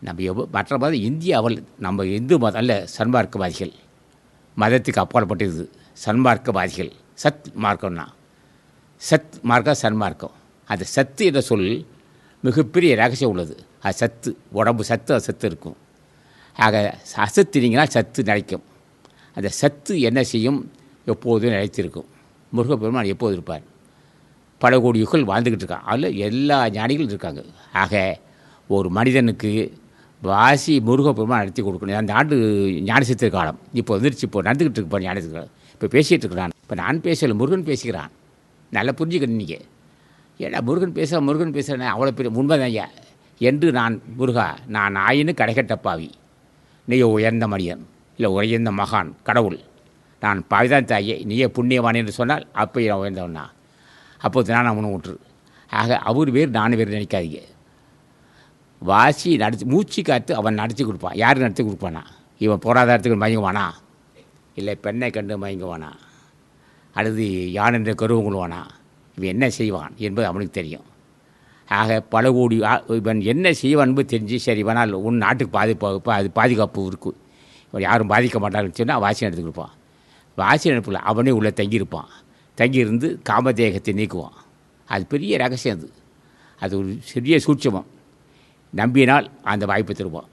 நம்ம எவ்வளோ மற்ற மதம் இந்தியாவில் நம்ம இந்து மதம் அல்ல சன்மார்க்கவாதிகள். மதத்துக்கு அப்பாற்பட்டது சன்மார்க்கவாதிகள். சத் மார்க்கம்னா சத் மார்க்கம். சன்மார்க்கம் அந்த சத்து என்ற சொல் மிகப்பெரிய ரகசியம் உள்ளது. அது சத்து உடம்பு சத்து அது சத்து இருக்கும். ஆக அசத்தினீங்கன்னா சத்து நிலைக்கும். அந்த சத்து என்ன செய்யும்? எப்போதும் நிலைத்திருக்கும். முருகப்பெருமான் எப்போது இருப்பார்? பல கோடி யுகங்கள் வாழ்ந்துக்கிட்டு இருக்கான். அதில் எல்லா ஞானிகளும் இருக்காங்க. ஆக ஒரு மனிதனுக்கு வாசி முருகப்பெருமான் நடத்தி கொடுக்கணும். அந்த ஆண்டு ஞானசித்திர காலம். இப்போ வந்துருச்சு. இப்போ நடந்துக்கிட்டு இருப்போம் ஞானசித்திர காலம். இப்போ பேசிகிட்டு இருக்கிறான். இப்போ நான் பேசலை முருகன் பேசுகிறான். நல்லா புரிஞ்சுக்கணும் நீங்கள் ஏடா முருகன் பேச முருகன் பேசுகிறேன் அவ்வளோ பெரிய உண்மைதான் ஐயா. என்று நான் முருகா நான் ஆயின்னு கடைகட்ட பாவி. நீயோ உயர்ந்த மனிதன். இல்லை உயர்ந்த மகான் கடவுள். நான் பாவிதான் தாயே. நீயே புண்ணியவான் என்று சொன்னால் அப்போ நான் உயர்ந்தவனா அப்போது நான் அவனை விட்டுரு ஆக அவர் வேறு நான் வேறு நினைக்காதீங்க. வாசி நடிச்சு மூச்சு காத்து அவன் நடித்து கொடுப்பான். யார் நடித்து கொடுப்பானா? இவன் பொருளாதாரத்துக்கு மயங்குவானா? இல்லை பெண்ணை கண்டு மயங்குவானா? அல்லது யான் என்ற கருவங்குழுவானா இவன் என்ன செய்வான் என்பது அவனுக்கு தெரியும். ஆக பல கோடி இவன் என்ன செய்வான் என்பது தெரிஞ்சு சரி இவனால் உன் நாட்டுக்கு பாதுகாப்பு அது பாதுகாப்பு இருக்கும் இவன் யாரும் பாதிக்க மாட்டாங்கன்னு சொன்னால் வாசி எடுத்து கொடுப்பான். வாசி அனுப்பல அவனே உள்ளே தங்கியிருப்பான். தங்கியிருந்து காமதேகத்தை நீக்குவான். அது பெரிய ரகசியம் அது. அது ஒரு சிறிய சூட்சமம். நம்பினால் அந்த வாய்ப்பு தருவோம்.